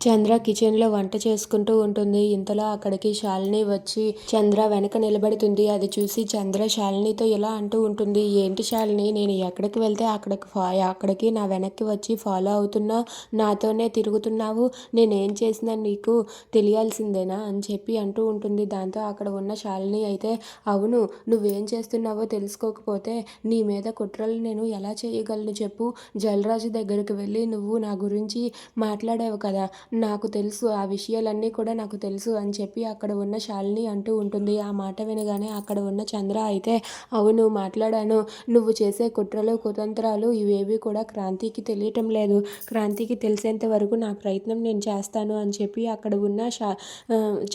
చంద్ర కిచెన్లో వంట చేసుకుంటూ ఉంటుంది. ఇంతలో అక్కడికి శాలిని వచ్చి చంద్ర వెనక నిలబడుతుంది. అది చూసి చంద్ర శాలినితో ఇలా అంటూ ఉంటుంది. ఏంటి శాలిని నేను ఎక్కడికి వెళ్తే అక్కడికి అక్కడికి నా వెనక్కి వచ్చి ఫాలో అవుతున్నావు నాతోనే తిరుగుతున్నావు? నేనేం చేసినా నీకు తెలియాల్సిందేనా? అని చెప్పి అంటూ ఉంటుంది. దాంతో అక్కడ ఉన్న శాలిని అయితే అవును నువ్వేం చేస్తున్నావో తెలుసుకోకపోతే నీ మీద కుట్రలు నేను ఎలా చేయగలను చెప్పు? జలరాజు దగ్గరికి వెళ్ళి నువ్వు నా గురించి మాట్లాడావు కదా. నాకు తెలుసు ఆ విషయాలన్నీ కూడా నాకు తెలుసు అని చెప్పి అక్కడ ఉన్న శాలిని అంటూ ఉంటుంది. ఆ మాట వినగానే అక్కడ ఉన్న చంద్ర అయితే అవును మాట్లాడాను. నువ్వు చేసే కుట్రలు కుతంత్రాలు ఇవేవి కూడా క్రాంతికి తెలియటం లేదు. క్రాంతికి తెలిసేంత వరకు నా ప్రయత్నం నేను చేస్తాను అని చెప్పి అక్కడ ఉన్న షా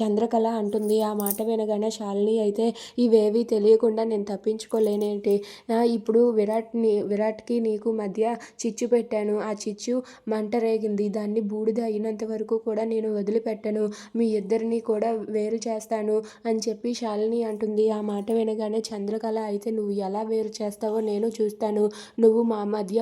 చంద్రకళ అంటుంది. ఆ మాట వినగానే శాలిని అయితే ఇవేవి తెలియకుండా నేను తప్పించుకోలేనేంటి? ఇప్పుడు విరాట్ని విరాట్కి నీకు మధ్య చిచ్చు పెట్టాను. ఆ చిచ్చు మంట రేగింది. దాన్ని బూడిద అయినంత వరకు కూడా నేను వదిలిపెట్టను. మీ ఇద్దరిని కూడా వేరు చేస్తాను అని చెప్పి శాలిని అంటుంది. ఆ మాట వినగానే చంద్రకళ అయితే నువ్వు ఎలా వేరు చేస్తావో నేను చూస్తాను. నువ్వు మా మధ్య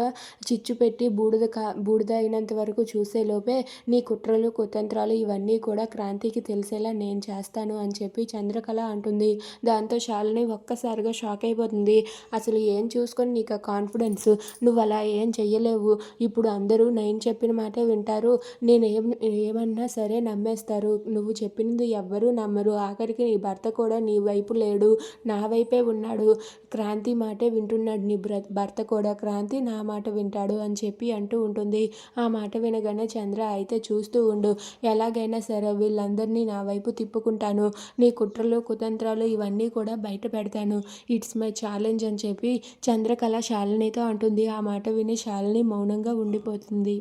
చిచ్చు పెట్టి బూడిద కా బూడిద అయినంత వరకు చూసే లోపే నీ కుట్రలు కుతంత్రాలు ఇవన్నీ కూడా క్రాంతికి తెలిసేలా నేను చేస్తాను అని చెప్పి చంద్రకళ అంటుంది. దాంతో శాలిని ఒక్కసారిగా షాక్ అయిపోతుంది. అసలు ఏం చూసుకొని నీకు కాన్ఫిడెన్స్? నువ్వు అలా ఏం చెయ్యలేవు. ఇప్పుడు అందరూ నేను చెప్పిన మాటే వింటారు. నేనేం ఏమన్నా సరే నమ్మేస్తారు. నువ్వు చెప్పినది ఎవ్వరూ నమ్మరు. ఆఖరికి నీ భర్త కూడా నీ వైపు లేడు. నా వైపే ఉన్నాడు. క్రాంతి మాటే వింటున్నాడు. నీ బ్ర భర్త కూడా క్రాంతి నా మాట వింటాడు అని చెప్పి అంటూ ఉంటుంది. ఆ మాట వినగానే చంద్ర అయితే చూస్తూ ఉండు. ఎలాగైనా సరే వీళ్ళందరినీ నా వైపు తిప్పుకుంటాను. నీ కుట్రలు కుతంత్రాలు ఇవన్నీ కూడా బయట పెడతాను. ఇట్స్ మై ఛాలెంజ్ అని చెప్పి చంద్రకళ శాలినితో అంటుంది. ఆ మాట విని శాలిని మౌనంగా ఉండిపోతుంది.